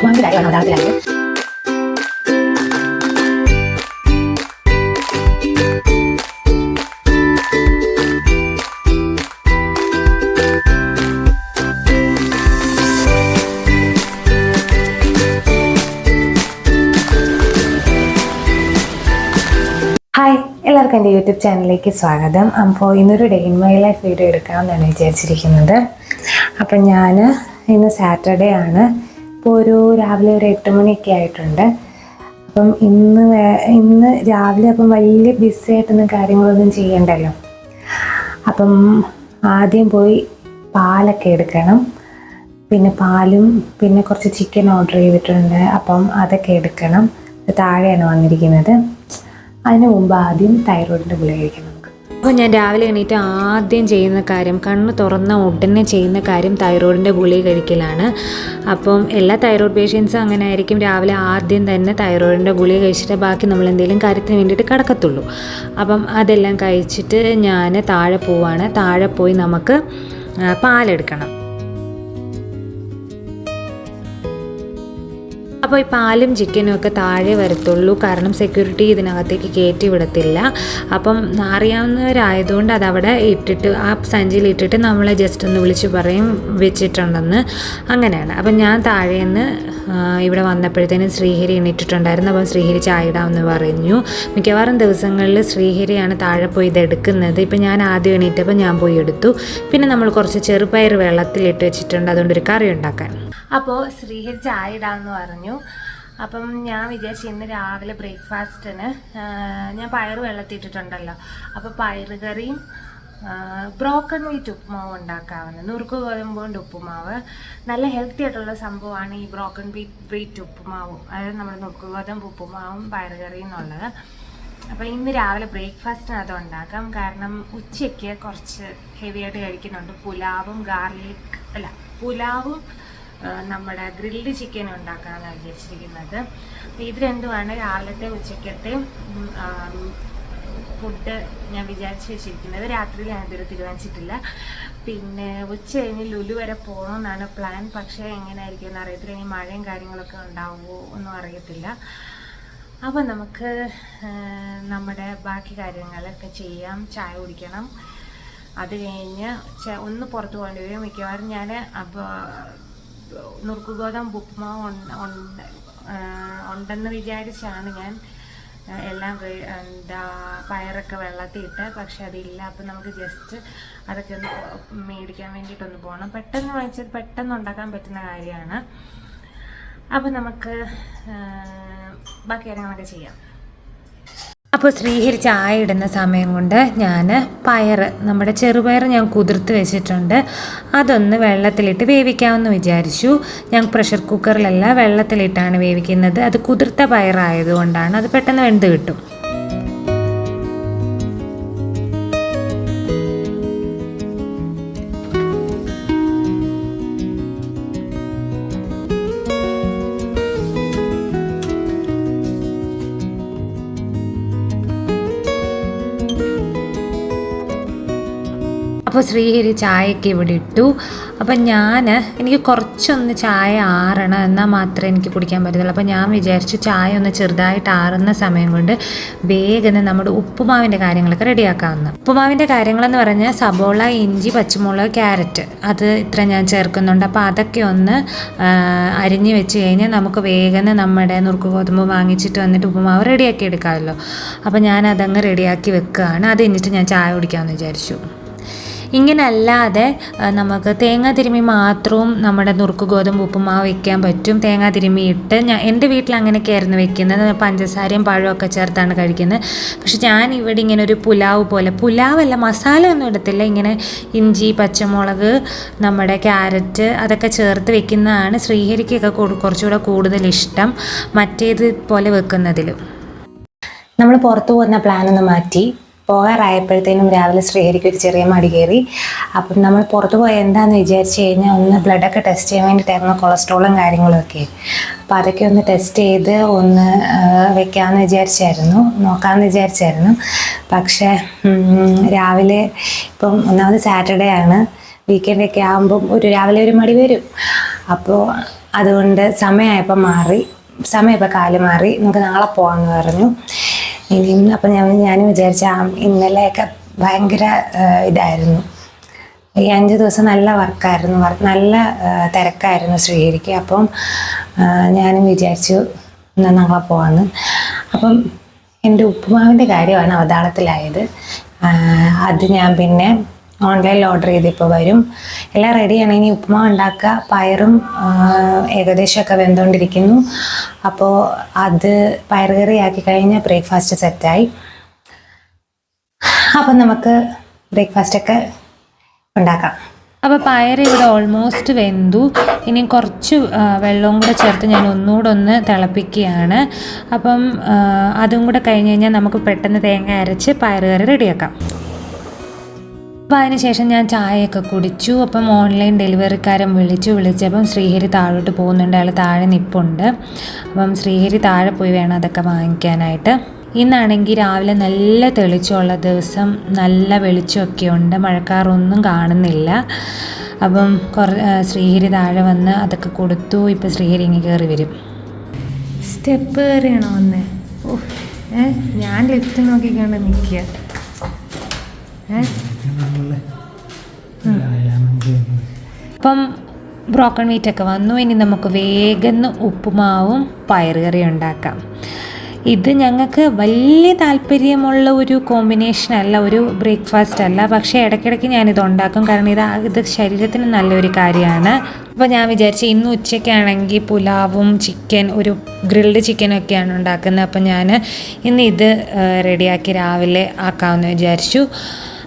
ഉപ്പുമാവിന്റെ കാര്യമാണ് ഒരാളത്തിലായത്. ഹായ് എല്ലാവർക്കും എന്റെ യൂട്യൂബ് ചാനലിലേക്ക് സ്വാഗതം. അപ്പോൾ ഇന്നൊരു day in my life video എടുക്കാമെന്നാണ് വിചാരിച്ചിരിക്കുന്നത്. അപ്പം ഞാൻ ഇന്ന് സാറ്റർഡേ ആണ്. ഇപ്പോൾ ഒരു രാവിലെ ഒരു എട്ട് മണിയൊക്കെ ആയിട്ടുണ്ട്. അപ്പം ഇന്ന് ഇന്ന് രാവിലെ അപ്പം വലിയ ബിസി ആയിട്ടൊന്നും കാര്യങ്ങളൊന്നും ചെയ്യണ്ടല്ലോ. അപ്പം ആദ്യം പോയി പാലൊക്കെ എടുക്കണം. പിന്നെ പാലും പിന്നെ കുറച്ച് ചിക്കൻ ഓർഡർ ചെയ്തിട്ടുണ്ട്. അപ്പം അതൊക്കെ എടുക്കണം. താഴെയാണ് വന്നിരിക്കുന്നത്. അതിന് മുമ്പ് ആദ്യം തൈറോയിഡിന്റെ ഗുളിക കഴിക്കണം. അപ്പോൾ ഞാൻ രാവിലെ എണീറ്റ് ആദ്യം ചെയ്യുന്ന കാര്യം കണ്ണ് തുറന്ന ഉടനെ ചെയ്യുന്ന കാര്യം തൈറോയിഡിന്റെ ഗുളി കഴിക്കലാണ്. അപ്പം എല്ലാ തൈറോയിഡ് പേഷ്യൻസും അങ്ങനെ ആയിരിക്കും. രാവിലെ ആദ്യം തന്നെ തൈറോയിഡിന്റെ ഗുളി കഴിച്ചിട്ട് ബാക്കി നമ്മൾ എന്തെങ്കിലും കാര്യത്തിന് വേണ്ടിയിട്ട് കിടക്കത്തുള്ളൂ. അപ്പം അതെല്ലാം കഴിച്ചിട്ട് ഞാൻ താഴെ പോവാണ്. താഴെ പോയി നമുക്ക് പാലെടുക്കണം. അപ്പോൾ ഈ പാലും ചിക്കനും ഒക്കെ താഴെ വരത്തുള്ളൂ. കാരണം സെക്യൂരിറ്റി ഇതിനകത്തേക്ക് കയറ്റി വിടത്തില്ല. അപ്പം അറിയാവുന്നവരായതുകൊണ്ട് അതവിടെ ഇട്ടിട്ട് ആ സഞ്ചിയിൽ ഇട്ടിട്ട് നമ്മളെ ജസ്റ്റ് ഒന്ന് വിളിച്ച് പറയും വെച്ചിട്ടുണ്ടെന്ന്. അങ്ങനെയാണ്. അപ്പം ഞാൻ താഴേന്ന് ഇവിടെ വന്നപ്പോഴത്തേനും ശ്രീഹരി എണീറ്റിട്ടുണ്ടായിരുന്നു. അപ്പം ശ്രീഹരി ചായ ഇടാമെന്ന് പറഞ്ഞു. മിക്കവാറും ദിവസങ്ങളിൽ ശ്രീഹരിയാണ് താഴെ പോയി ഇതെടുക്കുന്നത് ഇപ്പം ഞാൻ ആദ്യം എണീറ്റപ്പോൾ ഞാൻ പോയി എടുത്തു. പിന്നെ നമ്മൾ കുറച്ച് ചെറുപയർ വെള്ളത്തിലിട്ട് വെച്ചിട്ടുണ്ട്. അതുകൊണ്ട് ഒരു കറി ഉണ്ടാക്കാൻ. അപ്പോൾ ശ്രീഹരി ചായ ഇടാമെന്ന് പറഞ്ഞു. അപ്പം ഞാൻ വിചാരിച്ചു ഇന്ന് രാവിലെ ബ്രേക്ക്ഫാസ്റ്റിന് ഞാൻ പയർ വെള്ളത്തിട്ടിട്ടുണ്ടല്ലോ. അപ്പോൾ പയറ് കറിയും ബ്രോക്കൺ വീറ്റ് ഉപ്പുമാവ് ഉണ്ടാക്കാവുന്നത്. നുറുക്ക് ഗോതമ്പ് കൊണ്ട് ഉപ്പുമാവ്. നല്ല ഹെൽത്തി ആയിട്ടുള്ള സംഭവമാണ് ഈ ബ്രോക്കൺ വീറ്റ് വീറ്റ് ഉപ്പുമാവും. അതായത് നമ്മുടെ നുറുക്ക് ഗോതമ്പ് ഉപ്പുമാവും പയറ് കറിയും എന്നുള്ളത്. അപ്പോൾ ഇന്ന് രാവിലെ ബ്രേക്ക്ഫാസ്റ്റിന് അത് ഉണ്ടാക്കാം. കാരണം ഉച്ചയ്ക്ക് കുറച്ച് ഹെവി ആയിട്ട് കഴിക്കുന്നുണ്ട്. പുലാവും ഗാർലിക് അല്ല പുലാവും നമ്മുടെ ഗ്രിൽഡ് ചിക്കൻ ഉണ്ടാക്കാനാണ് വിചാരിച്ചിരിക്കുന്നത്. ഇത് രണ്ടുമാണ് രാവിലത്തെ ഉച്ചക്കത്തെ ഫുഡ് ഞാൻ വിചാരിച്ച് വെച്ചിരിക്കുന്നത്. രാത്രിയിൽ ഞാൻ ഇതുവരെ തീരുമാനിച്ചിട്ടില്ല. പിന്നെ ഉച്ച കഴിഞ്ഞ് ലുലു വരെ പോകണമെന്നാണ് പ്ലാൻ. പക്ഷേ എങ്ങനെയായിരിക്കും എന്ന് അറിയത്തില്ല ഇനി മഴയും കാര്യങ്ങളൊക്കെ ഉണ്ടാവുമോ ഒന്നും അറിയത്തില്ല. അപ്പോൾ നമുക്ക് നമ്മുടെ ബാക്കി കാര്യങ്ങളൊക്കെ ചെയ്യാം. ചായ കുടിക്കണം. അത് കഴിഞ്ഞ് ഒന്ന് പുറത്ത് പോകേണ്ടി വരും. മിക്കവാറും ഞാൻ അപ്പോൾ നുറുക്ക് ഗോതമ്പ് ഉപ്പുമാവ് ഉണ്ട്- ഉണ്ടെന്ന് വിചാരിച്ചാണ് ഞാൻ എല്ലാം എന്താ പയറൊക്കെ വെള്ളത്തിൽ ഇട്ട് പക്ഷെ അതില്ല. അപ്പം നമുക്ക് ജസ്റ്റ് അതൊക്കെ ഒന്ന് മേടിക്കാൻ വേണ്ടിയിട്ടൊന്ന് പോകണം പെട്ടെന്ന് വാങ്ങിച്ചത് പെട്ടെന്ന് ഉണ്ടാക്കാൻ പറ്റുന്ന കാര്യമാണ്. അപ്പം നമുക്ക് ബാക്കി കാര്യങ്ങളൊക്കെ ചെയ്യാം. അപ്പോൾ ശ്രീഹരി ചായ ഇടുന്ന സമയം കൊണ്ട് ഞാൻ പയർ നമ്മുടെ ചെറുപയർ ഞാൻ കുതിർത്ത് വെച്ചിട്ടുണ്ട്. അതൊന്ന് വെള്ളത്തിലിട്ട് വേവിക്കാമെന്ന് വിചാരിച്ചു. ഞാൻ പ്രഷർ കുക്കറിലല്ല വെള്ളത്തിലിട്ടാണ് വേവിക്കുന്നത്. അത് കുതിർത്ത പയറായതുകൊണ്ടാണ്. അത് പെട്ടെന്ന് വെന്ത് കിട്ടും. അപ്പോൾ ശ്രീഹരി ചായയൊക്കെ ഇവിടെ ഇട്ടു. അപ്പം ഞാൻ എനിക്ക് കുറച്ചൊന്ന് ചായ ആറണം എന്നാൽ മാത്രമേ എനിക്ക് കുടിക്കാൻ പറ്റത്തുള്ളൂ. അപ്പോൾ ഞാൻ വിചാരിച്ചു ചായ ഒന്ന് ചെറുതായിട്ട് ആറുന്ന സമയം കൊണ്ട് വേഗം നമ്മുടെ ഉപ്പുമാവിന്റെ കാര്യങ്ങളൊക്കെ റെഡിയാക്കാവുന്ന. ഉപ്പുമാവിന്റെ കാര്യങ്ങളെന്ന് പറഞ്ഞാൽ സബോള ഇഞ്ചി പച്ചമുളക് ക്യാരറ്റ്. അത് ഇത്ര ഞാൻ ചേർക്കുന്നുണ്ട്. അപ്പോൾ അതൊക്കെ ഒന്ന് അരിഞ്ഞ് വെച്ച് കഴിഞ്ഞാൽ നമുക്ക് വേഗം നമ്മുടെ നുറുക്ക് ഗോതമ്പ് വാങ്ങിച്ചിട്ട് വന്നിട്ട് ഉപ്പുമാവ് റെഡിയാക്കി എടുക്കാമല്ലോ. അപ്പോൾ ഞാൻ അതങ്ങ് റെഡിയാക്കി വെക്കുകയാണ്. അത് കഴിഞ്ഞിട്ട് ഞാൻ ചായ കുടിക്കാമെന്ന് വിചാരിച്ചു. ഇങ്ങനെ അല്ലാതെ നമുക്ക് തേങ്ങ തിരുമി മാത്രവും നമ്മുടെ നുറുക്ക് ഗോതമ്പ് ഉപ്പുമാവ് വെക്കാൻ പറ്റും. തേങ്ങ തിരുമി ഇട്ട് ഞാൻ എന്റെ വീട്ടിൽ അങ്ങനെയൊക്കെയായിരുന്നു വെക്കുന്നത്. പഞ്ചസാരയും പഴമൊക്കെ ചേർത്താണ് കഴിക്കുന്നത്. പക്ഷെ ഞാൻ ഇവിടെ ഇങ്ങനെ ഒരു പുലാവ് പോലെ പുലാവല്ല മസാല ഒന്നും ഇടത്തില്ല. ഇങ്ങനെ ഇഞ്ചി പച്ചമുളക് നമ്മുടെ ക്യാരറ്റ് അതൊക്കെ ചേർത്ത് വെക്കുന്നതാണ് ശ്രീഹരിക്കൊക്കെ കൂടു- കുറച്ചുകൂടെ കൂടുതൽ ഇഷ്ടം മറ്റേത് പോലെ വെക്കുന്നതിലും. നമ്മൾ പുറത്തു പോകുന്ന പ്ലാനൊന്ന് മാറ്റി. പോകാറായപ്പോഴത്തേനും രാവിലെ ശ്രീഹരിക്ക് ഒരു ചെറിയ മടി കയറി. അപ്പം നമ്മൾ പുറത്ത് പോയ എന്താണെന്ന് വിചാരിച്ച് കഴിഞ്ഞാൽ ഒന്ന് ബ്ലഡൊക്കെ ടെസ്റ്റ് ചെയ്യാൻ വേണ്ടിയിട്ടായിരുന്നു കൊളസ്ട്രോളും കാര്യങ്ങളൊക്കെ. അപ്പം അതൊക്കെ ഒന്ന് ടെസ്റ്റ് ചെയ്ത് ഒന്ന് വെക്കാമെന്ന് വിചാരിച്ചായിരുന്നു. നോക്കാമെന്ന് വിചാരിച്ചായിരുന്നു. പക്ഷേ രാവിലെ ഇപ്പം ഒന്നാമത് സാറ്റർഡേ ആണ്. വീക്കെൻഡൊക്കെ ആകുമ്പം ഒരു രാവിലെ ഒരു മടി വരും. അപ്പോൾ അതുകൊണ്ട് സമയമായപ്പോൾ മാറി. സമയമായപ്പോൾ കാൽ മാറി. നമുക്ക് നാളെ പോകാമെന്ന് പറഞ്ഞു. ഇനി അപ്പം ഞാൻ ഞാൻ വിചാരിച്ച ഇന്നലെയൊക്കെ ഭയങ്കര ഇതായിരുന്നു. ഈ അഞ്ച് ദിവസം നല്ല വർക്കായിരുന്നു വർക്ക് നല്ല തിരക്കായിരുന്നു ശ്രീഹരിക്ക്. അപ്പം ഞാനും വിചാരിച്ചു എന്നാൽ നാളെ പോവാന്ന്. അപ്പം എന്റെ ഉപ്പുമാവിന്റെ കാര്യമാണ് അവതാളത്തിലായത്. അത് ഞാൻ പിന്നെ ഓൺലൈനിൽ ഓർഡർ ചെയ്തിപ്പോൾ വരും. എല്ലാം റെഡിയാണ് ഇനി ഉപ്പുമാവ് ഉണ്ടാക്കുക. പയറും ഏകദേശമൊക്കെ വെന്തുകൊണ്ടിരിക്കുന്നു. അപ്പോൾ അത് പയർ ആക്കി കഴിഞ്ഞാൽ ബ്രേക്ക്ഫാസ്റ്റ് സെറ്റായി അപ്പം നമുക്ക് ബ്രേക്ക്ഫാസ്റ്റൊക്കെ ഉണ്ടാക്കാം. അപ്പോൾ പയർ ഇവിടെ ഓൾമോസ്റ്റ് വെന്തു. ഇനി കുറച്ച് വെള്ളവും കൂടെ ചേർത്ത് ഞാൻ ഒന്നുകൂടെ ഒന്ന് തിളപ്പിക്കുകയാണ്. അപ്പം അതും കൂടെ കഴിഞ്ഞ് കഴിഞ്ഞാൽ നമുക്ക് പെട്ടെന്ന് തേങ്ങ അരച്ച് പയർ കറി റെഡിയാക്കാം അപ്പോൾ അതിനുശേഷം ഞാൻ ചായയൊക്കെ കുടിച്ചു. അപ്പം ഓൺലൈൻ ഡെലിവറിക്കാരൻ വിളിച്ചു. വിളിച്ചപ്പം ശ്രീഹരി താഴോട്ട് പോകുന്നുണ്ട്. അയാൾ താഴെ നിപ്പുണ്ട്. അപ്പം ശ്രീഹരി താഴെ പോയി വേണം അതൊക്കെ വാങ്ങിക്കാനായിട്ട്. ഇന്നാണെങ്കിൽ രാവിലെ നല്ല തെളിച്ചമുള്ള ദിവസം നല്ല വെളിച്ചമൊക്കെ ഉണ്ട്. മഴക്കാറൊന്നും കാണുന്നില്ല. അപ്പം കുറ ശ്രീഹരി താഴെ വന്ന് അതൊക്കെ കൊടുത്തു. ഇപ്പം ശ്രീഹരി ഇങ്ങനെ കയറി വരും. സ്റ്റെപ്പ് കയറിയാണോ വന്നേ? ഓ ഏ? ഞാൻ ലിഫ്റ്റ് നോക്കിക്കൊണ്ട് നിൽക്കുക. ഏ? അപ്പം ബ്രോക്കൺ മീറ്റൊക്കെ വന്നു. ഇനി നമുക്ക് വേഗം ഉപ്പുമാവും പയറുകറിയും ഉണ്ടാക്കാം. ഇത് ഞങ്ങൾക്ക് വലിയ താല്പര്യമുള്ള ഒരു കോമ്പിനേഷൻ അല്ല ഒരു ബ്രേക്ക്ഫാസ്റ്റ് അല്ല. പക്ഷേ ഇടയ്ക്കിടയ്ക്ക് ഞാനിത് ഉണ്ടാക്കും. കാരണം ഇത് ഇത് ശരീരത്തിന് നല്ലൊരു കാര്യമാണ്. അപ്പോൾ ഞാൻ വിചാരിച്ചു ഇന്ന് ഉച്ചയ്ക്കാണെങ്കിൽ പുലാവും ചിക്കൻ ഒരു ഗ്രിൽഡ് ചിക്കനൊക്കെയാണ് ഉണ്ടാക്കുന്നത്. അപ്പോൾ ഞാൻ ഇന്ന് ഇത് റെഡിയാക്കി രാവിലെ ആക്കാമെന്ന് വിചാരിച്ചു.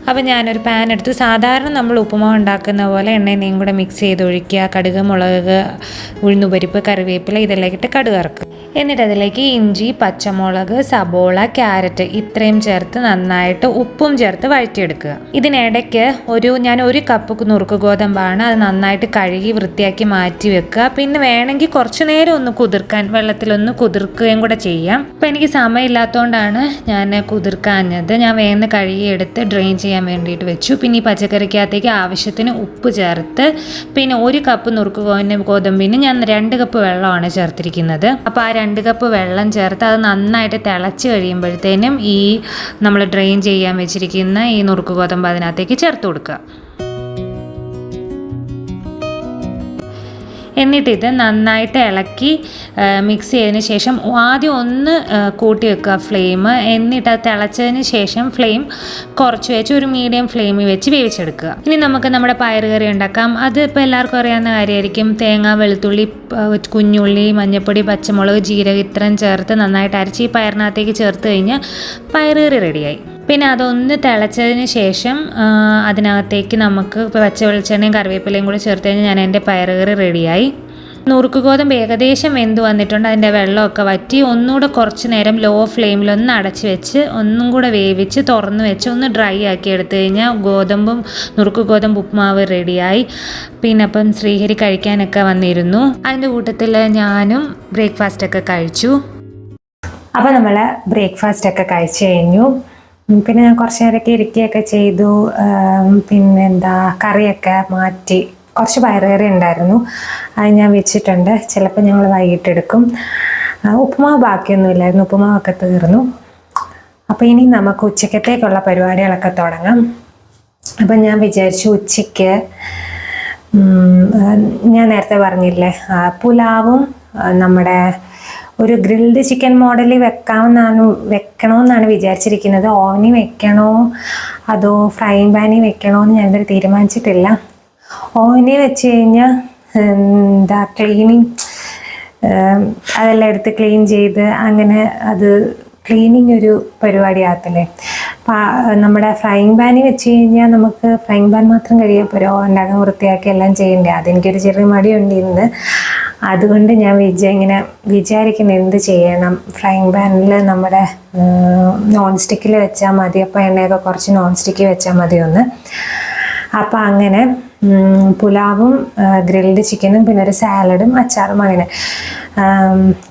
അപ്പോൾ ഞാനൊരു പാൻ എടുത്ത് സാധാരണ നമ്മൾ ഉപ്പുമാവ് ഉണ്ടാക്കുന്ന പോലെ എണ്ണയും കൂടെ മിക്സ് ചെയ്ത് ഒഴിക്കുക. കടുക് മുളക് ഉഴുന്നുപരിപ്പ് കറിവേപ്പില ഇതെല്ലാം ഇട്ട് കടുക് എന്നിട്ട് അതിലേക്ക് ഇഞ്ചി പച്ചമുളക് സബോള ക്യാരറ്റ് ഇത്രയും ചേർത്ത് നന്നായിട്ട് ഉപ്പും ചേർത്ത് വഴറ്റിയെടുക്കുക. ഇതിനിടയ്ക്ക് ഒരു ഞാൻ ഒരു കപ്പ് നുറുക്ക് ഗോതമ്പാണ് അത് നന്നായിട്ട് കഴുകി വൃത്തിയാക്കി മാറ്റി വെക്കുക. പിന്നെ വേണമെങ്കിൽ കുറച്ചു നേരം ഒന്ന് കുതിർക്കാൻ വെള്ളത്തിലൊന്ന് കുതിർക്കുകയും കൂടെ ചെയ്യാം. അപ്പം എനിക്ക് സമയമില്ലാത്തതുകൊണ്ടാണ് ഞാൻ കുതിർക്കാഞ്ഞത്. ഞാൻ വേഗം കഴുകിയെടുത്ത് ഡ്രെയിൻ ചെയ്യാൻ വേണ്ടിയിട്ട് വെച്ചു. പിന്നെ ഈ പച്ചക്കറിക്കകത്തേക്ക് ആവശ്യത്തിന് ഉപ്പ് ചേർത്ത് പിന്നെ ഒരു കപ്പ് നുറുക്ക് ഗോതമ്പിന് ഞാൻ രണ്ട് കപ്പ് വെള്ളമാണ് ചേർത്തിരിക്കുന്നത്. അപ്പോൾ ആ രണ്ട് കപ്പ് വെള്ളം ചേർത്ത് അത് നന്നായിട്ട് തിളച്ച് കഴിയുമ്പോഴത്തേനും ഈ നമ്മൾ ഡ്രെയിൻ ചെയ്യാൻ വെച്ചിരിക്കുന്ന ഈ നുറുക്ക് ഗോതമ്പ് അതിനകത്തേക്ക് ചേർത്ത് കൊടുക്കുക. എന്നിട്ട് ഇത് നന്നായിട്ട് ഇളക്കി മിക്സ് ചെയ്തതിന് ശേഷം ആദ്യം ഒന്ന് കൂട്ടി വെക്കുക ഫ്ലെയിം എന്നിട്ട് അത് തിളച്ചതിന് ശേഷം ഫ്ലെയിം കുറച്ച് വെച്ച് ഒരു മീഡിയം ഫ്ലെയിമിൽ വെച്ച് വേവിച്ചെടുക്കുക. ഇനി നമുക്ക് നമ്മുടെ പയറ് കറി ഉണ്ടാക്കാം. അത് ഇപ്പോൾ എല്ലാവർക്കും അറിയാവുന്ന കാര്യമായിരിക്കും. തേങ്ങ വെളുത്തുള്ളി കുഞ്ഞുള്ളി മഞ്ഞൾപ്പൊടി പച്ചമുളക് ജീരകം ഇത്രയും ചേർത്ത് നന്നായിട്ട് അരച്ച് ഈ പയറിനകത്തേക്ക് ചേർത്ത് കഴിഞ്ഞാൽ പയറ് കറി റെഡിയായി പിന്നെ അതൊന്ന് തിളച്ചതിന് ശേഷം അതിനകത്തേക്ക് നമുക്ക് പച്ച വെളിച്ചെണ്ണയും കറിവേപ്പിലയും കൂടി ചേർത്ത് കഴിഞ്ഞാൽ ഞാൻ എന്റെ പയറുകറി റെഡിയായി. നുറുക്ക് ഗോതമ്പ് ഏകദേശം വെന്ത് വന്നിട്ടുണ്ട്. അതിന്റെ വെള്ളമൊക്കെ വറ്റി ഒന്നുകൂടെ കുറച്ച് നേരം ലോ ഫ്ലെയിമിൽ ഒന്ന് അടച്ച് വെച്ച് ഒന്നും കൂടെ വേവിച്ച് തുറന്ന് വെച്ച് ഒന്ന് ഡ്രൈ ആക്കി എടുത്തു കഴിഞ്ഞാൽ ഗോതമ്പും നുറുക്ക് ഗോതമ്പ് ഉപ്മാവ് റെഡിയായി. പിന്നെ അപ്പം ശ്രീഹരി കഴിക്കാനൊക്കെ വന്നിരുന്നു. അതിന്റെ കൂട്ടത്തിൽ ഞാനും ബ്രേക്ക്ഫാസ്റ്റൊക്കെ കഴിച്ചു. അപ്പോൾ നമ്മൾ ബ്രേക്ക്ഫാസ്റ്റ് ഒക്കെ കഴിച്ചു കഴിഞ്ഞു. പിന്നെ ഞാൻ കുറച്ച് നേരമൊക്കെ ഇരിക്കുകയൊക്കെ ചെയ്തു. പിന്നെന്താ കറിയൊക്കെ മാറ്റി. കുറച്ച് പയറുകറി ഉണ്ടായിരുന്നു. അത് ഞാൻ വെച്ചിട്ടുണ്ട്. ചിലപ്പോൾ ഞങ്ങൾ വൈകിട്ടെടുക്കും. ഉപ്പുമാവ് ഉപ്പുമാവ് ബാക്കിയൊന്നുമില്ലായിരുന്നു. ഉപ്പുമാവൊക്കെ തീർന്നു. അപ്പോൾ ഇനി നമുക്ക് ഉച്ചക്കത്തേക്കുള്ള പരിപാടികളൊക്കെ തുടങ്ങാം. അപ്പം ഞാൻ വിചാരിച്ചു ഉച്ചയ്ക്ക് ഞാൻ നേരത്തെ പറഞ്ഞില്ലേ പുലാവും നമ്മുടെ ഒരു ഗ്രിൽഡ് ചിക്കൻ മോഡലിൽ വെക്കാമെന്നാണ് വെക്കണമെന്നാണ് വിചാരിച്ചിരിക്കുന്നത്. ഓവനിൽ വെക്കണോ? അതോ ഫ്രൈങ് പാനിൽ വെക്കണോ എന്ന് ഞാനിതുവരെ തീരുമാനിച്ചിട്ടില്ല. ഓവനിൽ വെച്ച് കഴിഞ്ഞാൽ എന്താ ക്ലീനിങ് അതെല്ലാം എടുത്ത് ക്ലീൻ ചെയ്ത് അങ്ങനെ അത് ക്ലീനിങ് ഒരു പരിപാടി ആകത്തില്ലേ നമ്മുടെ ഫ്രൈങ് പാനിൽ വെച്ച് കഴിഞ്ഞാൽ നമുക്ക് ഫ്രൈങ് പാൻ മാത്രം കഴിയാൻ പോരോ. ഉണ്ടാക്കാൻ വൃത്തിയാക്കി എല്ലാം ചെയ്യണ്ടേ. അതെനിക്കൊരു ചെറിയ മടിയുണ്ട് ഇന്ന്. അതുകൊണ്ട് ഞാൻ വിജ ഇങ്ങനെ വിചാരിക്കുന്നത് എന്ത് ചെയ്യണം. ഫ്രൈങ് പാനിൽ നമ്മുടെ നോൺ സ്റ്റിക്കിൽ വെച്ചാൽ മതി. അപ്പോൾ എണ്ണയൊക്കെ കുറച്ച് നോൺ സ്റ്റിക്കിൽ വെച്ചാൽ മതി ഒന്ന് അപ്പം അങ്ങനെ പുലാവും ഗ്രിൽഡ് ചിക്കനും പിന്നെ ഒരു സാലഡും അച്ചാറും അങ്ങനെ.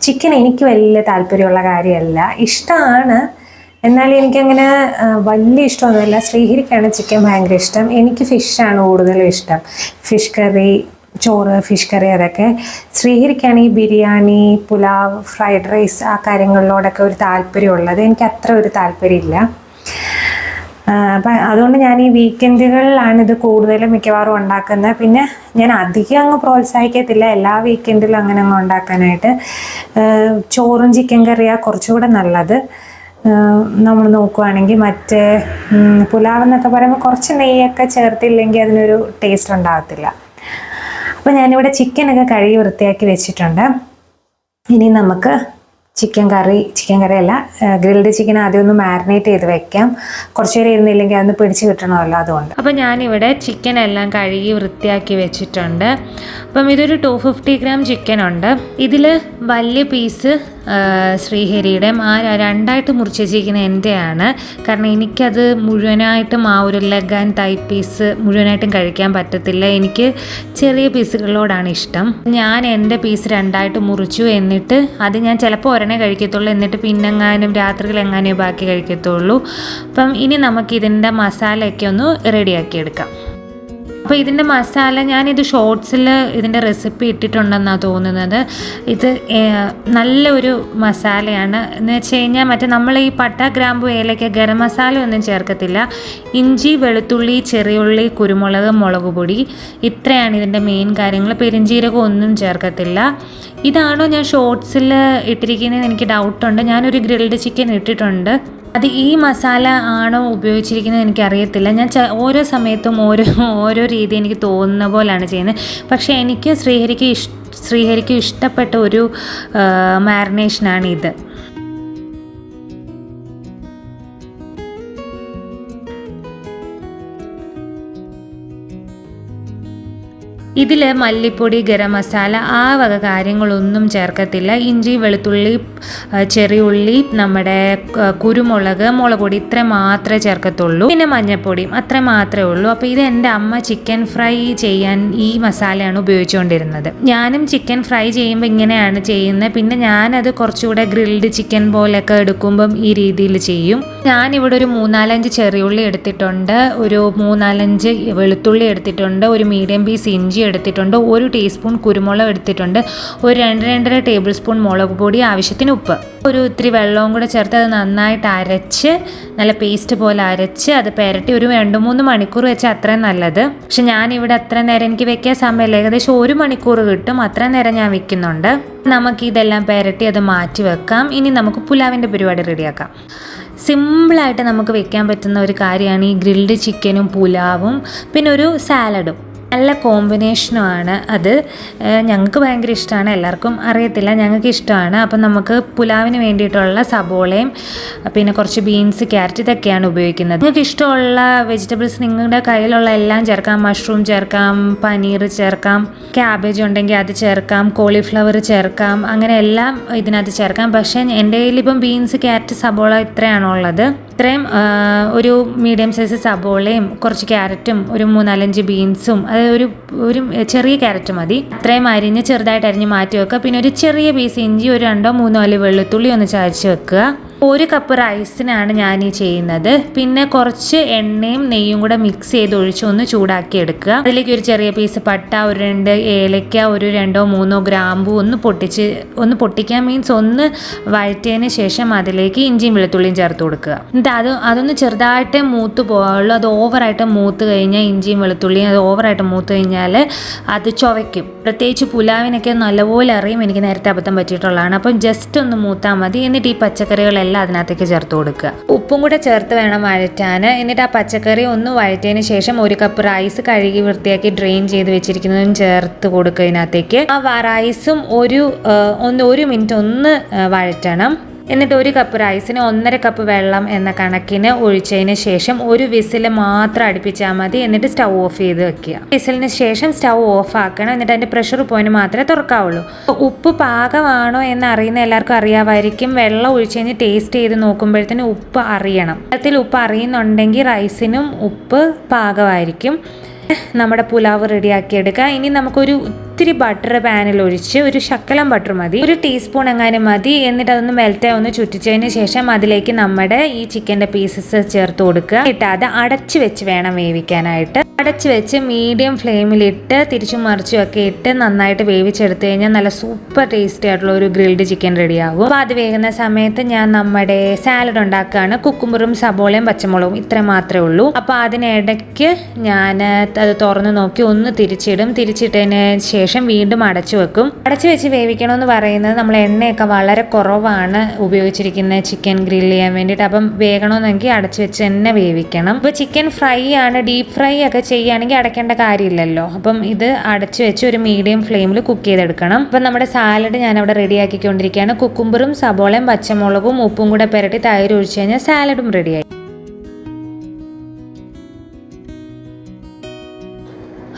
ചിക്കൻ എനിക്ക് വലിയ താല്പര്യമുള്ള കാര്യമല്ല. ഇഷ്ടമാണ് എന്നാലും എനിക്കങ്ങനെ വലിയ ഇഷ്ടമൊന്നുമില്ല. ശ്രീഹരിക്കാണ് ചിക്കൻ ഭയങ്കര ഇഷ്ടം. എനിക്ക് ഫിഷാണ് കൂടുതലും ഇഷ്ടം. ഫിഷ് കറി ചോറ് ഫിഷ് കറി അതൊക്കെ ശ്രീഹരിക്കാണെങ്കിൽ ബിരിയാണി പുലാവ് ഫ്രൈഡ് റൈസ് ആ കാര്യങ്ങളിലോടൊക്കെ ഒരു താല്പര്യമുള്ളത്. എനിക്ക് അത്ര ഒരു താല്പര്യമില്ല. അപ്പം അതുകൊണ്ട് ഞാൻ ഈ വീക്കെൻഡുകളിലാണ് ഇത് കൂടുതലും മിക്കവാറും ഉണ്ടാക്കുന്നത്. പിന്നെ ഞാൻ അധികം അങ്ങ് പ്രോത്സാഹിക്കത്തില്ല. എല്ലാ വീക്കെൻഡിലും അങ്ങനെ അങ്ങ് ഉണ്ടാക്കാനായിട്ട്. ചോറും ചിക്കൻ കറിയാണ് കുറച്ചുകൂടെ നല്ലത്. നമ്മൾ നോക്കുവാണെങ്കിൽ മറ്റേ പുലാവ് എന്നൊക്കെ പറയുമ്പോൾ കുറച്ച് നെയ്യൊക്കെ ചേർത്തില്ലെങ്കിൽ അതിനൊരു ടേസ്റ്റ് ഉണ്ടാകത്തില്ല. അപ്പോൾ ഞാനിവിടെ ചിക്കനൊക്കെ കഴുകി വൃത്തിയാക്കി വെച്ചിട്ടുണ്ട്. ഇനി നമുക്ക് ചിക്കൻ കറി ചിക്കൻ കറി അല്ല ഗ്രിൽഡ് ചിക്കൻ ആദ്യം ഒന്ന് മാരിനേറ്റ് ചെയ്ത് വെക്കാം. കുറച്ച് നേരം ഇരുന്നില്ലെങ്കിൽ അതൊന്ന് പിടിച്ച് കിട്ടണമല്ലോ അതുകൊണ്ട്. അപ്പോൾ ഞാനിവിടെ ചിക്കൻ എല്ലാം കഴുകി വൃത്തിയാക്കി വെച്ചിട്ടുണ്ട്. അപ്പം ഇതൊരു ടു ഫിഫ്റ്റി ഗ്രാം ചിക്കൻ ഉണ്ട്. ഇതിൽ വലിയ പീസ് ശ്രീഹരിയുടെയും ആ രണ്ടായിട്ട് മുറിച്ച് വെച്ചിരിക്കുന്ന എന്റെയാണ്. കാരണം എനിക്കത് മുഴുവനായിട്ടും ആ ഒരു ലെഗ് ആൻഡ് തൈ പീസ് മുഴുവനായിട്ടും കഴിക്കാൻ പറ്റത്തില്ല. എനിക്ക് ചെറിയ പീസുകളോടാണ് ഇഷ്ടം. ഞാൻ എന്റെ പീസ് രണ്ടായിട്ട് മുറിച്ചു എന്നിട്ട് അത് ഞാൻ ചിലപ്പോൾ ഒരെണ്ണേ കഴിക്കത്തുള്ളൂ. എന്നിട്ട് പിന്നെങ്ങാനും രാത്രിയിൽ എങ്ങാനും ബാക്കി കഴിക്കത്തുള്ളൂ. അപ്പം ഇനി നമുക്കിതിന്റെ മസാലയൊക്കെ ഒന്ന് റെഡിയാക്കി എടുക്കാം. അപ്പോൾ ഇതിന്റെ മസാല ഞാനിത് ഷോർട്സിൽ ഇതിന്റെ റെസിപ്പി ഇട്ടിട്ടുണ്ടെന്നാണ് തോന്നുന്നത്. ഇത് നല്ലൊരു മസാലയാണ്. എന്ന് വെച്ച് കഴിഞ്ഞാൽ മറ്റേ നമ്മൾ ഈ പട്ട ഗ്രാമ്പു ഏലയ്ക്ക് ഗരം മസാല ഒന്നും ചേർക്കത്തില്ല. ഇഞ്ചി വെളുത്തുള്ളി ചെറിയുള്ളി കുരുമുളക് മുളക് പൊടി ഇത്രയാണ് ഇതിന്റെ മെയിൻ കാര്യങ്ങൾ പെരിഞ്ജീരകം ഒന്നും ചേർക്കത്തില്ല. ഇതാണോ ഞാൻ ഷോർട്സിൽ ഇട്ടിരിക്കുന്നതെന്ന് എനിക്ക് ഡൗട്ടുണ്ട് ഞാനൊരു ഗ്രിൽഡ് ചിക്കൻ ഇട്ടിട്ടുണ്ട്. അത് ഈ മസാല ആണോ ഉപയോഗിച്ചിരിക്കുന്നത് എനിക്കറിയത്തില്ല. ഞാൻ ഓരോ സമയത്തും ഓരോ ഓരോ രീതി എനിക്ക് തോന്നുന്ന പോലെയാണ് ചെയ്യുന്നത്. പക്ഷേ എനിക്ക് ശ്രീഹരിക്ക് ഇഷ് ശ്രീഹരിക്ക് ഇഷ്ടപ്പെട്ട ഒരു മാരിനേഷനാണ് ഇത്. ഇതിൽ മല്ലിപ്പൊടി ഗരം മസാല ആ വക കാര്യങ്ങളൊന്നും ചേർക്കത്തില്ല. ഇഞ്ചി വെളുത്തുള്ളി ആ, ചെറിയുള്ളി നമ്മുടെ കുരുമുളക് മുളക് പൊടി ഇത്ര മാത്രമേ ചേർക്കത്തുള്ളൂ. പിന്നെ മഞ്ഞൾപ്പൊടിയും അത്ര മാത്രമേ ഉള്ളൂ. അപ്പോൾ ഇത് എന്റെ അമ്മ ചിക്കൻ ഫ്രൈ ചെയ്യാൻ ഈ മസാലയാണ് ഉപയോഗിച്ചുകൊണ്ടിരുന്നത്. ഞാനും ചിക്കൻ ഫ്രൈ ചെയ്യുമ്പോൾ ഇങ്ങനെയാണ് ചെയ്യുന്നത്. പിന്നെ ഞാനത് കുറച്ചുകൂടെ ഗ്രിൽഡ് ചിക്കൻ പോലെയൊക്കെ എടുക്കുമ്പം ഈ രീതിയിൽ ചെയ്യും. ഞാനിവിടെ ഒരു മൂന്നാലഞ്ച് ചെറിയുള്ളി എടുത്തിട്ടുണ്ട്. ഒരു മൂന്നാലഞ്ച് വെളുത്തുള്ളി എടുത്തിട്ടുണ്ട്. ഒരു മീഡിയം പീസ് ഇഞ്ചി എടുത്തിട്ടുണ്ട്. ഒരു ടീസ്പൂൺ കുരുമുളക് എടുത്തിട്ടുണ്ട്. ഒരു രണ്ട് രണ്ടര ടേബിൾ സ്പൂൺ മുളക് പൊടി ആവശ്യത്തിന് ഉപ്പ്. ഒരു ഇത്തിരി വെള്ളവും കൂടെ ചേർത്ത് അത് നന്നായിട്ട് അരച്ച് നല്ല പേസ്റ്റ് പോലെ അരച്ച് അത് പെരട്ടി ഒരു രണ്ട് മൂന്ന് മണിക്കൂർ വെച്ചാൽ അത്രയും നല്ലത്. പക്ഷെ ഇവിടെ അത്ര നേരം എനിക്ക് വെക്കാൻ സമയമില്ല. ഏകദേശം ഒരു മണിക്കൂർ കിട്ടും. അത്ര നേരം ഞാൻ വെക്കുന്നുണ്ട്. നമുക്ക് ഇതെല്ലാം പെരട്ടി അത് മാറ്റി വെക്കാം. ഇനി നമുക്ക് പുലാവിന്റെ പരിപാടി റെഡിയാക്കാം. സിമ്പിളായിട്ട് നമുക്ക് വെക്കാൻ പറ്റുന്ന ഒരു കാര്യമാണ് ഈ ഗ്രിൽഡ് ചിക്കനും പുലാവും. പിന്നെ ഒരു സാലഡും. നല്ല കോമ്പിനേഷനുമാണ് അത്. ഞങ്ങൾക്ക് ഭയങ്കര ഇഷ്ടമാണ് എല്ലാവർക്കും അറിയത്തില്ല. ഞങ്ങൾക്ക് ഇഷ്ടമാണ്. അപ്പം നമുക്ക് പുലാവിന് വേണ്ടിയിട്ടുള്ള സബോളയും പിന്നെ കുറച്ച് ബീൻസ് ക്യാരറ്റ് ഇതൊക്കെയാണ് ഉപയോഗിക്കുന്നത്. നിങ്ങൾക്ക് ഇഷ്ടമുള്ള വെജിറ്റബിൾസ് നിങ്ങളുടെ കയ്യിലുള്ള എല്ലാം ചേർക്കാം. മഷ്റൂം ചേർക്കാം പനീർ ചേർക്കാം ക്യാബേജ് ഉണ്ടെങ്കിൽ അത് ചേർക്കാം കോളിഫ്ലവർ ചേർക്കാം അങ്ങനെ എല്ലാം ഇതിനകത്ത് ചേർക്കാം. പക്ഷേ എന്റെ കയ്യിലിപ്പം ബീൻസ് ക്യാരറ്റ് സബോള ഇത്രയാണുള്ളത് ഇത്രയും ഒരു മീഡിയം സൈസ് സബോളയും കുറച്ച് ക്യാരറ്റും ഒരു മൂന്നാലഞ്ച് ബീൻസും അത് ഒരു ഒരു ചെറിയ ക്യാരറ്റ് മതി. അത്രയും അരിഞ്ഞ് ചെറുതായിട്ട് അരിഞ്ഞ് മാറ്റി വെക്കുക പിന്നെ ഒരു ചെറിയ പീസ് ഇഞ്ചി ഒരു രണ്ടോ മൂന്നോ അല്ലി വെളുത്തുള്ളി ഒന്ന് ചതച്ച് വെക്കുക. ഒരു കപ്പ് റൈസിനാണ് ഞാൻ ഈ ചെയ്യുന്നത്. പിന്നെ കുറച്ച് എണ്ണയും നെയ്യും കൂടെ മിക്സ് ചെയ്ത് ഒഴിച്ച് ഒന്ന് ചൂടാക്കി എടുക്കുക അതിലേക്ക് ഒരു ചെറിയ പീസ് പട്ട ഒരു രണ്ട് ഏലക്ക ഒരു രണ്ടോ മൂന്നോ ഗ്രാമ്പു ഒന്ന് പൊട്ടിച്ച് ഒന്ന് പൊട്ടിക്കാൻ മീൻസ് ഒന്ന് വഴറ്റിയതിന് ശേഷം അതിലേക്ക് ഇഞ്ചിയും വെളുത്തുള്ളിയും ചേർത്ത് കൊടുക്കുക. എന്നിട്ട് അത് അതൊന്ന് ചെറുതായിട്ട് മൂത്ത് പോകാവുള്ളൂ അത് ഓവറായിട്ട് മൂത്ത് കഴിഞ്ഞാൽ ഇഞ്ചിയും വെളുത്തുള്ളിയും അത് ഓവറായിട്ട് മൂത്ത് കഴിഞ്ഞാൽ അത് ചുവയ്ക്കും. പ്രത്യേകിച്ച് പുലാവിനൊക്കെ നല്ലപോലെ അറിയും എനിക്ക് നേരത്തെ അബദ്ധം പറ്റിയിട്ടുള്ളതാണ്. അപ്പം ജസ്റ്റ് ഒന്ന് മൂത്താൽ മതി. എന്നിട്ട് ഈ പച്ചക്കറികളെല്ലാം അതിനകത്തേക്ക് ചേർത്ത് കൊടുക്കുക. ഉപ്പും കൂടെ ചേർത്ത് വേണം വഴറ്റാൻ. എന്നിട്ട് ആ പച്ചക്കറി ഒന്ന് വഴറ്റിയതിന് ശേഷം ഒരു കപ്പ് റൈസ് കഴുകി വൃത്തിയാക്കി ഡ്രെയിൻ ചെയ്ത് വെച്ചിരിക്കുന്നതും ചേർത്ത് കൊടുക്കുക ഇതിനകത്തേക്ക്. ആ റൈസും ഒരു ഒന്ന് ഒരു മിനിറ്റ് ഒന്ന് വഴറ്റണം. എന്നിട്ട് ഒരു കപ്പ് റൈസിന് ഒന്നര കപ്പ് വെള്ളം എന്ന കണക്കിന് ഒഴിച്ചതിന് ശേഷം ഒരു വിസിൽ മാത്രം അടുപ്പിച്ചാൽ മതി. എന്നിട്ട് സ്റ്റൗ ഓഫ് ചെയ്ത് വെക്കുക. വിസിലിന് ശേഷം സ്റ്റൗ ഓഫ് ആക്കണം. എന്നിട്ട് അതിന്റെ പ്രഷർ പോയിന്റ് മാത്രമേ തുറക്കാവുള്ളൂ. ഉപ്പ് പാകമാണോ എന്ന് അറിയുന്ന എല്ലാവർക്കും അറിയാമായിരിക്കും. വെള്ളം ഒഴിച്ച് കഴിഞ്ഞ് ടേസ്റ്റ് ചെയ്ത് നോക്കുമ്പോഴത്തേന് ഉപ്പ് അറിയണം. വെള്ളത്തിൽ ഉപ്പ് അറിയുന്നുണ്ടെങ്കിൽ റൈസിനും ഉപ്പ് പാകമായിരിക്കും. നമ്മുടെ പുലാവ് റെഡിയാക്കി എടുക്കുക ഇനി നമുക്കൊരു ഇത്തിരി ബട്ടർ പാനിൽ ഒഴിച്ച് ഒരു ശക്കലം ബട്ടർ മതി. ഒരു ടീസ്പൂൺ എങ്ങാനും മതി. എന്നിട്ട് അതൊന്ന് മെൽറ്റായി ഒന്ന് ചുറ്റിച്ചതിന് ശേഷം അതിലേക്ക് നമ്മുടെ ഈ ചിക്കന്റെ പീസസ് ചേർത്ത് കൊടുക്കുക. അത് അടച്ചു വെച്ച് വേണം വേവിക്കാനായിട്ട്. അടച്ചു വെച്ച് മീഡിയം ഫ്ലെയിമിലിട്ട് തിരിച്ചും മറിച്ചും ഒക്കെ ഇട്ട് നന്നായിട്ട് വേവിച്ചെടുത്ത് കഴിഞ്ഞാൽ നല്ല സൂപ്പർ ടേസ്റ്റി ആയിട്ടുള്ള ഒരു ഗ്രിൽഡ് ചിക്കൻ റെഡിയാകും അപ്പോൾ അത് വേകുന്ന സമയത്ത് ഞാൻ നമ്മുടെ സാലഡ് ഉണ്ടാക്കുകയാണ്. കുക്കുമ്പറും സബോളയും പച്ചമുളകും ഇത്ര മാത്രമേ ഉള്ളൂ. അപ്പോൾ അതിനിടയ്ക്ക് ഞാൻ അത് തുറന്ന് നോക്കി ഒന്ന് തിരിച്ചിടും. തിരിച്ചിട്ടതിന് ശേഷം വീണ്ടും അടച്ചു വെക്കും. അടച്ചു വെച്ച് വേവിക്കണമെന്ന് പറയുന്നത് നമ്മൾ എണ്ണയൊക്കെ വളരെ കുറവാണ് ഉപയോഗിച്ചിരിക്കുന്നത് ചിക്കൻ ഗ്രില്ല് ചെയ്യാൻ വേണ്ടിയിട്ട്. അപ്പം വേകണമെന്നെങ്കിൽ അടച്ചു വെച്ച് തന്നെ വേവിക്കണം. ഇപ്പോൾ ചിക്കൻ ഫ്രൈ ആണ് ഡീപ്പ് ഫ്രൈ ഒക്കെ ചെയ്യുകയാണെങ്കിൽ അടയ്ക്കേണ്ട കാര്യമില്ലല്ലോ. അപ്പം ഇത് അടച്ചു വെച്ച് ഒരു മീഡിയം ഫ്ലെയിമിൽ കുക്ക് ചെയ്തെടുക്കണം. അപ്പം നമ്മുടെ സാലഡ് ഞാനവിടെ റെഡി ആക്കിക്കൊണ്ടിരിക്കുകയാണ്. കുക്കുമ്പറും സബോളയും പച്ചമുളകും ഉപ്പും കൂടെ പുരട്ടി തൈര് ഒഴിച്ച് കഴിഞ്ഞാൽ സാലഡും റെഡിയായി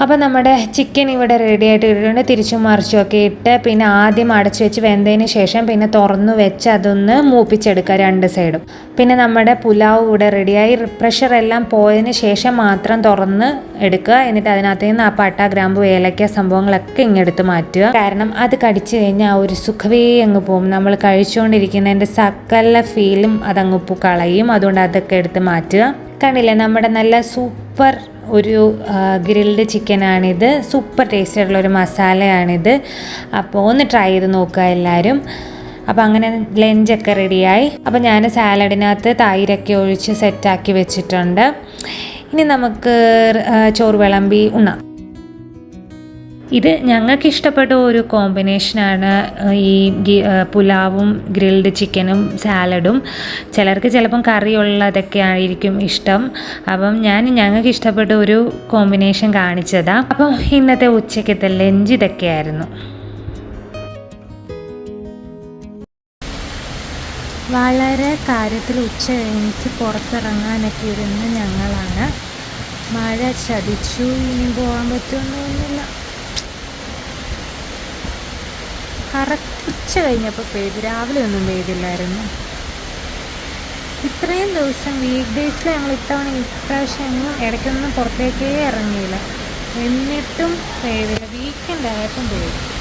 അപ്പോൾ നമ്മുടെ ചിക്കൻ ഇവിടെ റെഡി ആയിട്ട് ഇട്ടിട്ടുണ്ട്. തിരിച്ചും മറിച്ചും ഒക്കെ ഇട്ട് പിന്നെ ആദ്യം അടച്ചു വെച്ച് വെന്തതിന് ശേഷം പിന്നെ തുറന്നു വെച്ച് അതൊന്ന് മൂപ്പിച്ചെടുക്കുക രണ്ട് സൈഡും പിന്നെ നമ്മുടെ പുലാവ് ഇവിടെ റെഡിയായി പ്രഷർ എല്ലാം പോയതിന് ശേഷം മാത്രം തുറന്ന് എടുക്കുക. എന്നിട്ട് അതിനകത്ത് നിന്ന് ആ പട്ട ഗ്രാമ്പു ഏലക്ക സംഭവങ്ങളൊക്കെ ഇങ്ങെടുത്ത് മാറ്റുക. കാരണം അത് കടിച്ചു കഴിഞ്ഞാൽ ആ ഒരു സുഖവേ അങ്ങ് പോകും. നമ്മൾ കഴിച്ചുകൊണ്ടിരിക്കുന്നതിന്റെ സകല ഫീലും അതങ്ങ് കളയും. അതുകൊണ്ട് അതൊക്കെ എടുത്ത് മാറ്റുക. കണ്ടില്ലേ? നമ്മുടെ നല്ല സൂപ്പർ ഒരു ഗ്രിൽഡ് ചിക്കനാണിത്. സൂപ്പർ ടേസ്റ്റ് ആയിട്ടുള്ള ഒരു മസാലയാണിത്. അപ്പോൾ ഒന്ന് ട്രൈ ചെയ്ത് നോക്കുക എല്ലാവരും അപ്പോൾ അങ്ങനെ ലഞ്ചൊക്കെ റെഡിയായി. അപ്പോൾ ഞാൻ സാലഡിനകത്ത് തൈരൊക്കെ ഒഴിച്ച് സെറ്റാക്കി വെച്ചിട്ടുണ്ട്. ഇനി നമുക്ക് ചോറ് വിളമ്പി ഉണ്ണാം. ഇത് ഞങ്ങൾക്ക് ഇഷ്ടപ്പെട്ട ഒരു കോമ്പിനേഷനാണ് ഈ പുലാവും ഗ്രിൽഡ് ചിക്കനും സാലഡും ചിലർക്ക് ചിലപ്പം കറിയുള്ളതൊക്കെ ആയിരിക്കും ഇഷ്ടം. അപ്പം ഞാൻ ഞങ്ങൾക്ക് ഇഷ്ടപ്പെട്ട ഒരു കോമ്പിനേഷൻ കാണിച്ചതാ. അപ്പം ഇന്നത്തെ ഉച്ചക്കത്തെ ലഞ്ച് ഇതൊക്കെയായിരുന്നു. വളരെ കാര്യത്തിൽ ഉച്ച കഴിഞ്ഞിട്ട് പുറത്തിറങ്ങാനൊക്കെ ഇരുന്ന് ഞങ്ങളാണ്. മഴ ചതിച്ചു ഇനി പോകാൻ പറ്റുമെന്നൊന്നുമില്ല. കറക്റ്റ് ഉച്ച കഴിഞ്ഞപ്പോൾ പെയ്തു. രാവിലെ ഒന്നും പെയ്തില്ലായിരുന്നു. ഇത്രയും ദിവസം വീക്ക് ഡേയ്സിൽ ഞങ്ങൾ ഇത്തവണ ഇപ്രാവശ്യം എങ്ങും ഇടയ്ക്കൊന്നും പുറത്തേക്കേ ഇറങ്ങിയില്ല. എന്നിട്ടും പെയ്തില്ല. വീക്കെൻഡ് ആയപ്പം പെയ്തു.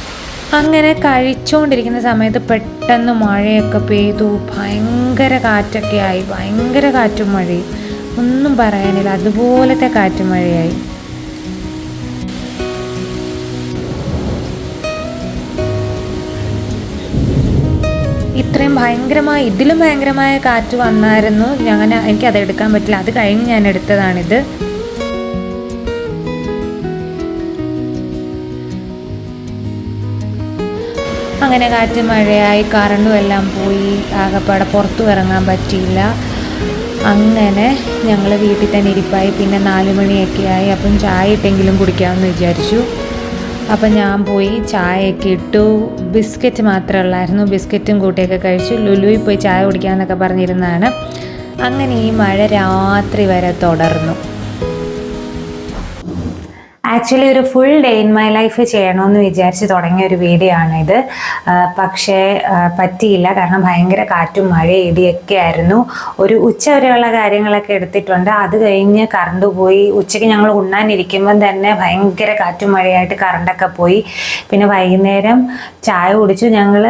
അങ്ങനെ കഴിച്ചുകൊണ്ടിരിക്കുന്ന സമയത്ത് പെട്ടെന്ന് മഴയൊക്കെ പെയ്തു. ഭയങ്കര കാറ്റൊക്കെ ആയി. ഭയങ്കര കാറ്റും മഴയും. ഒന്നും പറയാനില്ല. അതുപോലത്തെ കാറ്റും മഴയായി. ഇത്രയും ഭയങ്കരമായ ഇതിലും ഭയങ്കരമായ കാറ്റ് വന്നായിരുന്നു. ഞാൻ എനിക്ക് അത് എടുക്കാൻ പറ്റില്ല. അത് കഴിഞ്ഞ് ഞാൻ എടുത്തതാണിത്. അങ്ങനെ കാറ്റ് മഴയായി കറണ്ടും എല്ലാം പോയി. ആകെപ്പാടെ പുറത്തു ഇറങ്ങാൻ പറ്റിയില്ല. അങ്ങനെ ഞങ്ങൾ വീട്ടിൽ തന്നെ ഇരിപ്പായി. പിന്നെ നാല് മണിയൊക്കെ ആയി. അപ്പം ചായ ഇട്ടെങ്കിലും കുടിക്കാമെന്ന് വിചാരിച്ചു. അപ്പം ഞാൻ പോയി ചായയൊക്കെ ഇട്ടു. ബിസ്ക്കറ്റ് മാത്രമേ ഉള്ളായിരുന്നു. ബിസ്ക്കറ്റും കൂട്ടിയൊക്കെ കഴിച്ചു. ലുലുവിൽ പോയി ചായ കുടിക്കാമെന്നൊക്കെ പറഞ്ഞിരുന്നതാണ്. അങ്ങനെ ഈ മഴ രാത്രി വരെ തുടർന്നു. ആക്ച്വലി ഒരു full day in my life ചെയ്യണമെന്ന് വിചാരിച്ച് തുടങ്ങിയ ഒരു വീഡിയോ ആ, പക്ഷേ പറ്റിയില്ല. കാരണം ഭയങ്കര കാറ്റും മഴ ഇടിയൊക്കെ ആയിരുന്നു. ഒരു ഉച്ച വരെയുള്ള കാര്യങ്ങളൊക്കെ എടുത്തിട്ടുണ്ട്. അത് കഴിഞ്ഞ് കറണ്ട് പോയി. ഉച്ചയ്ക്ക് ഞങ്ങൾ ഉണ്ണാനിരിക്കുമ്പം തന്നെ ഭയങ്കര കാറ്റും മഴയായിട്ട് കറണ്ടൊക്കെ പോയി. പിന്നെ വൈകുന്നേരം ചായ കുടിച്ചു. ഞങ്ങൾ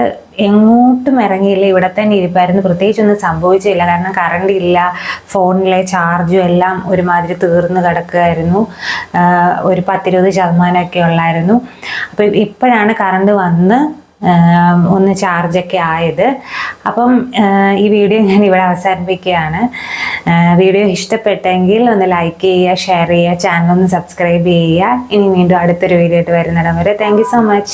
എങ്ങോട്ടും ഇറങ്ങിയില്ല. ഇവിടെ തന്നെ ഇരിപ്പായിരുന്നു. പ്രത്യേകിച്ചൊന്നും സംഭവിച്ചില്ല. കാരണം കറണ്ട് ഇല്ല. ഫോണിലെ ചാർജും എല്ലാം ഒരുമാതിരി തീർന്നു കിടക്കുമായിരുന്നു ആഹ് ഒരു പത്തിരുപത് ശതമാനമൊക്കെ ഉള്ളായിരുന്നു. അപ്പോൾ ഇപ്പോഴാണ് കറണ്ട് വന്ന് ഒന്ന് ചാർജൊക്കെ ആയത്. അപ്പം ഈ വീഡിയോ ഞാൻ ഇവിടെ അവസാനിപ്പിക്കുകയാണ്. വീഡിയോ ഇഷ്ടപ്പെട്ടെങ്കിൽ ഒന്ന് ലൈക്ക് ചെയ്യുക ഷെയർ ചെയ്യുക ചാനൽ ഒന്ന് സബ്സ്ക്രൈബ് ചെയ്യുക. ഇനി വീണ്ടും അടുത്തൊരു വീഡിയോ ആയിട്ട് വരുന്നിടം വരെ. Thank so much